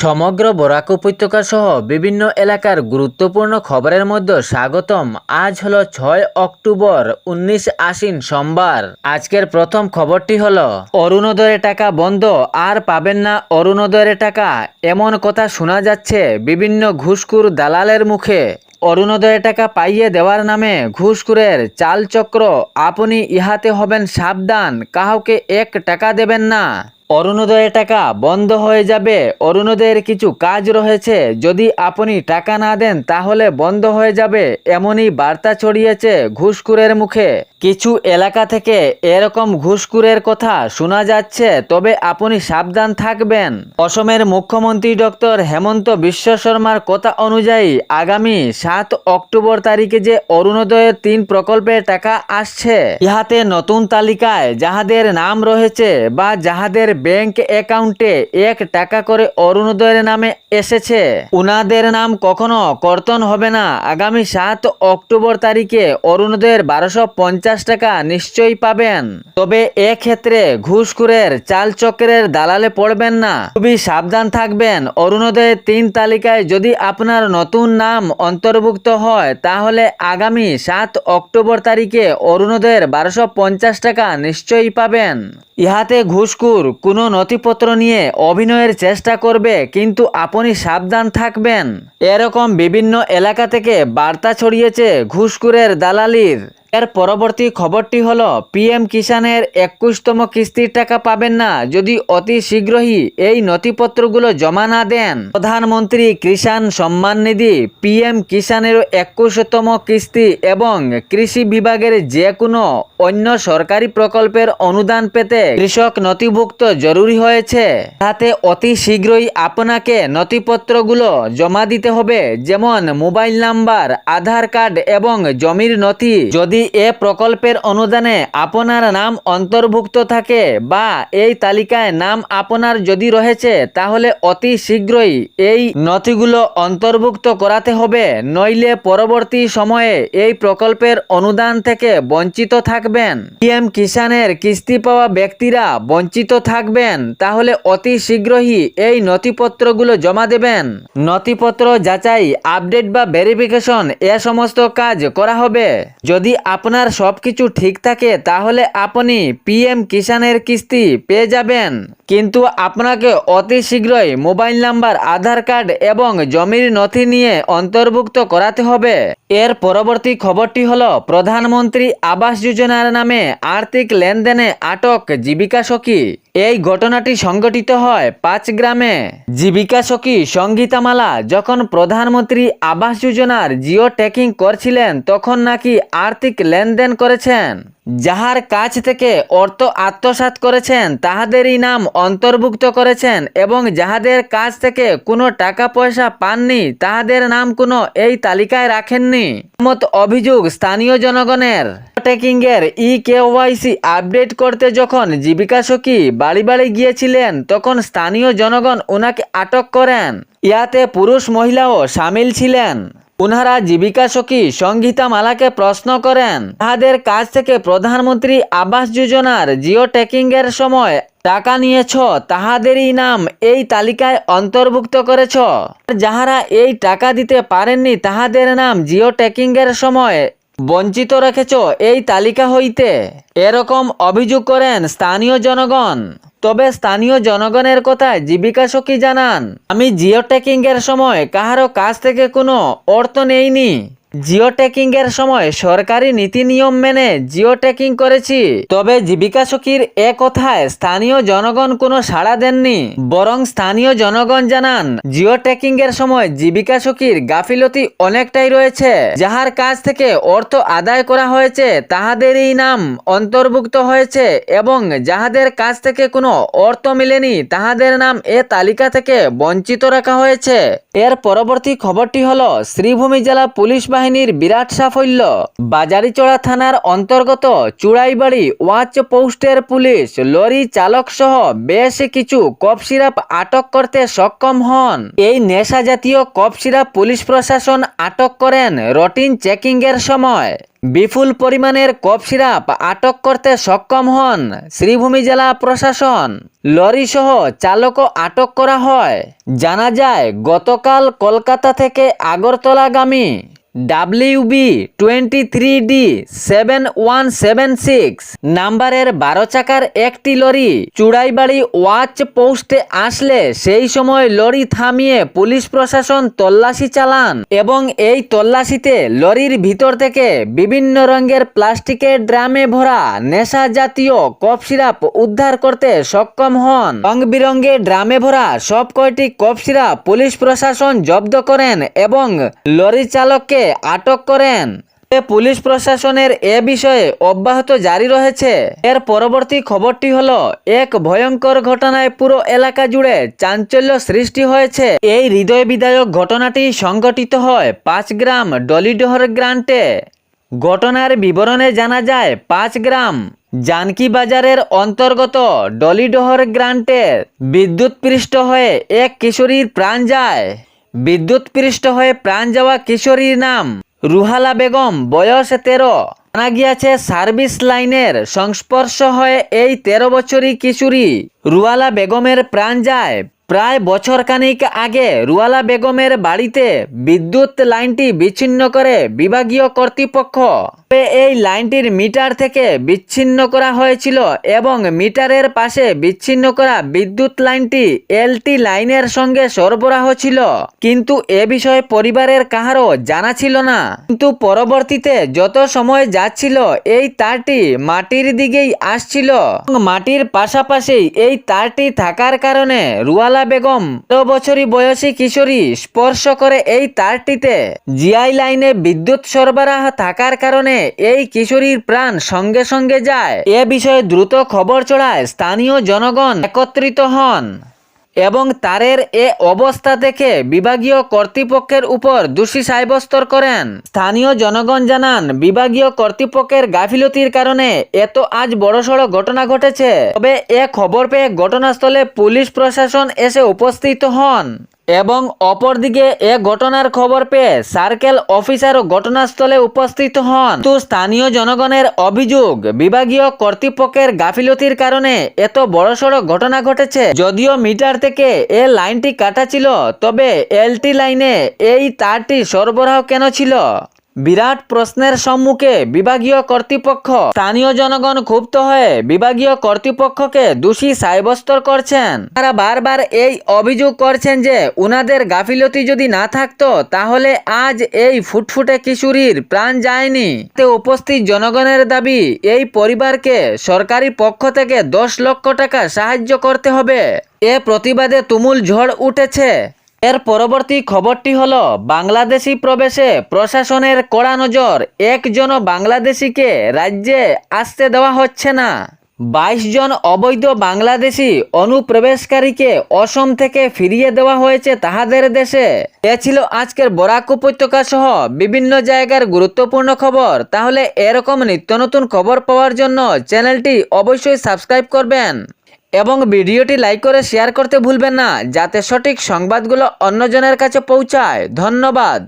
সমগ্র বরাক উপত্যকা সহ বিভিন্ন এলাকার গুরুত্বপূর্ণ খবরের মধ্যে স্বাগতম। আজ হলো ছয় অক্টোবর উনিশ আশ্বিন সোমবার। আজকের প্রথম খবরটি হলো, অরুণোদয়ের টাকা বন্ধ, আর পাবেন না অরুণোদয়ের টাকা। এমন কথা শোনা যাচ্ছে বিভিন্ন ঘুষখুর দালালের মুখে। অরুণোদয়ের টাকা পাইয়ে দেওয়ার নামে ঘুষখুরের চালচক্র। আপনি ইহাতে হবেন সাবধান কাউকে এক টাকা দেবেন না। অরুণোদয়ের টাকা বন্ধ হয়ে যাবে। অরুণোদয়ের কিছু কাজ রয়েছে। যদি আপনি টাকা না দেন, তাহলে বন্ধ হয়ে যাবে, এমনই বার্তা ছড়িয়েছে ঘুষখুরের মুখে। কিছু এলাকা থেকে এরকম ঘুষখুরের কথা শোনা যাচ্ছে, তবে আপনি সাবধান থাকবেন। অসমের মুখ্যমন্ত্রী ডক্টর হেমন্ত বিশ্ব শর্মার কথা অনুযায়ী, আগামী সাত অক্টোবর তারিখে যে অরুণোদয়ের তিন প্রকল্পের টাকা আসছে, ইহাতে নতুন তালিকায় যাহাদের নাম রয়েছে বা যাহাদের ব্যাংক অ্যাকাউন্টে এক টাকা করে অরুণোদয়ের নামে এসেছে। উনাদের নাম কখনো কর্তন হবে না। আগামী সাত অক্টোবর তারিখে অরুণোদয়ের বারোশো পঞ্চাশ টাকা নিশ্চয়ই পাবেন। তবে এক্ষেত্রে ঘুষখুরের চালচক্রের দালালে পড়বেন না। খুবই সাবধান থাকবেন। অরুণোদয়ের তিন তালিকায় যদি আপনার নতুন নাম অন্তর্ভুক্ত হয়, তাহলে আগামী সাত অক্টোবর তারিখে অরুণোদয়ের বারোশো পঞ্চাশ টাকা নিশ্চয়ই পাবেন। ইহাতে ঘুষখুর কোনো নথিপত্র নিয়ে অভিনয়ের চেষ্টা করবে, কিন্তু আপনি সাবধান থাকবেন। এরকম বিভিন্ন এলাকা থেকে বার্তা ছড়িয়েছে ঘুষখুরের দালালির। এর পরবর্তী খবরটি হলো, পিএম কিষানের একুশতম কিস্তির টাকা পাবেন না যদি অতি শীঘ্রই এই নথিপত্রগুলো জমা না দেন। প্রধানমন্ত্রী কিষান সম্মান নিধি, পিএম কিষানের একুশতম কিস্তি এবং কৃষি বিভাগের যে কোনো অন্য সরকারি প্রকল্পের অনুদান পেতে কৃষক নথিভুক্ত জরুরি হয়েছে। তাতে অতি শীঘ্রই আপনাকে নথিপত্রগুলো জমা দিতে হবে, যেমন মোবাইল নাম্বার, আধার কার্ড এবং জমির নথি। যদি এ প্রকল্পের অনুদানে আপনার নাম অন্তর্ভুক্ত থাকে বা এই তালিকায় নাম আপনার যদি রয়েছে, তাহলে অতি শীঘ্রই এই নথিগুলো অন্তর্ভুক্ত করাতে হবে। নইলে পরবর্তী সময়ে এই প্রকল্পের অনুদান থেকে বঞ্চিত থাকবেন। পিএম কিষানের কিস্তি পাওয়া ব্যক্তিরা বঞ্চিত থাকবেন। তাহলে অতি শীঘ্রই এই নথিপত্রগুলো জমা দেবেন। নথিপত্র যাচাই, আপডেট বা ভেরিফিকেশন এ সমস্ত কাজ করা হবে। যদি আপনার সব কিছু ঠিক থাকে, তাহলে আপনি পিএম কিষানের কিস্তি পেয়ে যাবেন। কিন্তু আপনাকে অতি শীঘ্রই মোবাইল নাম্বার, আধার কার্ড এবং জমির নথি নিয়ে অন্তর্ভুক্ত করাতে হবে। এর পরবর্তী খবরটি হল, প্রধানমন্ত্রী আবাস যোজনার নামে আর্থিক লেনদেনে আটক জীবিকা সখী। এই ঘটনাটি সংঘটিত হয় পাঁচ গ্রামে। জীবিকা সখী সঙ্গীতামালা যখন প্রধানমন্ত্রী আবাস যোজনার জিও ট্যাকিং করছিলেন, তখন নাকি আর্থিক লেনদেন করেছেন। যাহার কাছ থেকে অর্থ আত্মসাৎ করেছেন, তাহাদেরই নাম অন্তর্ভুক্ত করেছেন এবং যাহাদের কাছ থেকে কোনো টাকা পয়সা পাননি, তাহাদের নাম কোনো এই তালিকায় রাখেননি। মত অভিযোগ স্থানীয় জনগণের। ট্রেকিং এর ই কেওয়াইসি আপডেট করতে যখন জীবিকা সখী বাড়ি বাড়ি গিয়েছিলেন, তখন স্থানীয় জনগণ ওনাকে আটক করেন। ইয়াতে পুরুষ মহিলাও সামিল ছিলেন। উনারা জীবিকা সখী সঙ্গীতা মালাকে প্রশ্ন করেন, তাহাদের কাছ থেকে প্রধানমন্ত্রী আবাস যোজনার জিও ট্যাকিং এর সময় টাকা নিয়েছ, তাহাদেরই নাম এই তালিকায় অন্তর্ভুক্ত করেছ। যাহারা এই টাকা দিতে পারেননি, তাহাদের নাম জিও ট্যাকিং এর সময় বঞ্চিত রেখেছ এই তালিকা হইতে। এরকম অভিযোগ করেন স্থানীয় জনগণ। তবে স্থানীয় জনগণের কথায় জীবিকা সখী জানান, আমি জিও ট্যাকিং এর সময় কাহারও কাছ থেকে কোনো অর্থ নেইনি। জিও ট্যাকিং এর সময় সরকারি নীতি নিয়ম মেনে জিও ট্যাকিং করেছি। তবে জীবিকা সখীর এ কথায় স্থানীয় জনগণ কোনো সাড়া দেননি। বরং স্থানীয় জনগণ জানান জিও ট্যাকিং এর সময় জীবিকা সখীর গাফিলতি অনেকটাই রয়েছে। যাহার কাছ থেকে অর্থ আদায় করা হয়েছে, তাহাদেরই নাম অন্তর্ভুক্ত হয়েছে এবং যাহাদের কাছ থেকে কোনো অর্থ মিলেনি, তাহাদের নাম এ তালিকা থেকে বঞ্চিত রাখা হয়েছে। এর পরবর্তী খবরটি হলো, শ্রীভূমি জেলা পুলিশ বাহিনী বাহিনীর বিরাট সাফল্য। বাজারিচড়া থানার অন্তর্গত চুড়াইবাড়ি ওয়াচ পোস্টের পুলিশ লরি চালক সহ বেশ কিছু কফ সিরাপ আটক করতে সক্ষম হন। এই নেশা জাতীয় কফ সিরাপ পুলিশ প্রশাসন আটক করেন রটিন চেকিং এর সময়। বিপুল পরিমাণের কফ সিরাপ আটক করতে সক্ষম হন শ্রীভূমি জেলা প্রশাসন। লরি সহ চালকও আটক করা হয়। জানা যায়, গতকাল কলকাতা থেকে আগরতলাগামী WB twenty three D seven one seven six নাম্বারের বারো চাকার একটি লরি চুড়াইবাড়ি ওয়াচ পোস্টে আসলে সেই সময় লরি থামিয়ে পুলিশ প্রশাসন তল্লাশি চালান এবং এই তল্লাশিতে লরির ভিতর থেকে বিভিন্ন রঙের প্লাস্টিকের ড্রামে ভরা নেশা জাতীয় কফ সিরাপ উদ্ধার করতে সক্ষম হন। রং বিরঙ্গে ড্রামে ভরা সব কয়টি কফ সিরাপ পুলিশ প্রশাসন জব্দ করেন এবং লরি চালককে আটক করেন। পুলিশ প্রশাসনের এ বিষয়ে অব্যাহত জারি রয়েছে। এর পরবর্তী খবরটি হল, এক ভয়ঙ্কর ঘটনায় পুরো এলাকা জুড়ে চাঞ্চল্য সৃষ্টি হয়েছে। এই হৃদয় বিদায়ক ঘটনাটি সংঘটিত হয় পাঁচ গ্রাম ডলিডোহর গ্রান্টে। ঘটনার বিবরণে জানা যায় পাঁচ গ্রাম জানকি বাজারের অন্তর্গত ডলিডোহর গ্রান্টে বিদ্যুৎপৃষ্ট হয়ে এক কিশোরীর প্রাণ যায়। বিদ্যুৎপৃষ্ট হয়ে প্রাণ যাওয়া কিশোরীর নাম রুহালা বেগম, বয়স তেরো। জানা গিয়াছে, সার্ভিস লাইনের সংস্পর্শ হয়ে এই তেরো বছরই কিশোরী রুয়ালা বেগমের প্রাণ যায় প্রায় বছর খানিক আগে রুয়ালা বেগমের বাড়িতে বিদ্যুৎ লাইনটি বিচ্ছিন্ন করে বিভাগীয় কর্তৃপক্ষ এই লাইনটির মিটার থেকে বিচ্ছিন্ন করা হয়েছিল এবং মিটারের পাশে বিচ্ছিন্ন করা বিদ্যুৎ লাইনটি এলটি লাইনের সঙ্গে সরবরাহ ছিল। কিন্তু এ বিষয়ে পরিবারের কাহারও জানা ছিল না। কিন্তু পরবর্তীতে যত সময় যাচ্ছিল, এই তারটি মাটির দিকেই আসছিল। মাটির পাশাপাশি এই তারটি থাকার কারণে রুয়ালা বেগম তেরো বছরই বয়সী কিশোরী, স্পর্শ করে এই তারটিতে। জিআই লাইনে বিদ্যুৎ সরবরাহ থাকার কারণে এই কিশোরীর প্রাণ সঙ্গে সঙ্গে যায়। এ বিষয়ে দ্রুত খবর চড়ায় স্থানীয় জনগণ একত্রিত হন। এবং তারের এ অবস্থা দেখে বিভাগীয় কর্তৃপক্ষের উপর দোষী সাব্যস্ত করেন। স্থানীয় জনগণ জানান, বিভাগীয় কর্তৃপক্ষের গাফিলতির কারণে এত আজ বড়সড় ঘটনা ঘটেছে। তবে এ খবর পেয়ে ঘটনাস্থলে পুলিশ প্রশাসন এসে উপস্থিত হন। এবং অপরদিকে এ ঘটনার খবর পেয়ে সার্কেল অফিসারও ঘটনাস্থলে উপস্থিত হন। তো স্থানীয় জনগণের অভিযোগ, বিভাগীয় কর্তৃপক্ষের গাফিলতির কারণে এত বড়সড় ঘটনা ঘটেছে। যদিও মিটার থেকে এ লাইনটি কাটা ছিল, তবে এলটি লাইনে এই তারটি সরবরাহ কেন ছিল? বিরাট প্রশ্নের সম্মুখে বিভাগীয় কর্তৃপক্ষ, স্থানীয় জনগণ ক্ষুব্ধ হয়ে বিভাগীয় কর্তৃপক্ষকে দোষী সাব্যস্ত করছেন। তারা বারবার এই অভিযোগ করছেন যে উনাদের গাফিলতি যদি না থাকতো, তাহলে আজ এই ফুটফুটে কিশোরীর প্রাণ যায়নি। তে উপস্থিত জনগণের দাবি, এই পরিবারকে সরকারি পক্ষ থেকে দশ লক্ষ টাকা সাহায্য করতে হবে। এ প্রতিবাদে তুমুল ঝড় উঠেছে। এর পরবর্তী খবরটি হল, বাংলাদেশি প্রবেশে প্রশাসনের কড়া নজর একজনও বাংলাদেশিকে রাজ্যে আসতে দেওয়া হচ্ছে না। বাইশ জন অবৈধ বাংলাদেশি অনুপ্রবেশকারীকে অসম থেকে ফিরিয়ে দেওয়া হয়েছে তাহাদের দেশে। এ ছিল আজকের বরাক উপত্যকা সহ বিভিন্ন জায়গার গুরুত্বপূর্ণ খবর। তাহলে এরকম নিত্য নতুন খবর পাওয়ার জন্য চ্যানেলটি অবশ্যই সাবস্ক্রাইব করবেন। এবং ভিডিওটি লাইক করে শেয়ার করতে ভুলবেন না, যাতে সঠিক সংবাদগুলো অন্যজনের কাছে পৌঁছায়। ধন্যবাদ।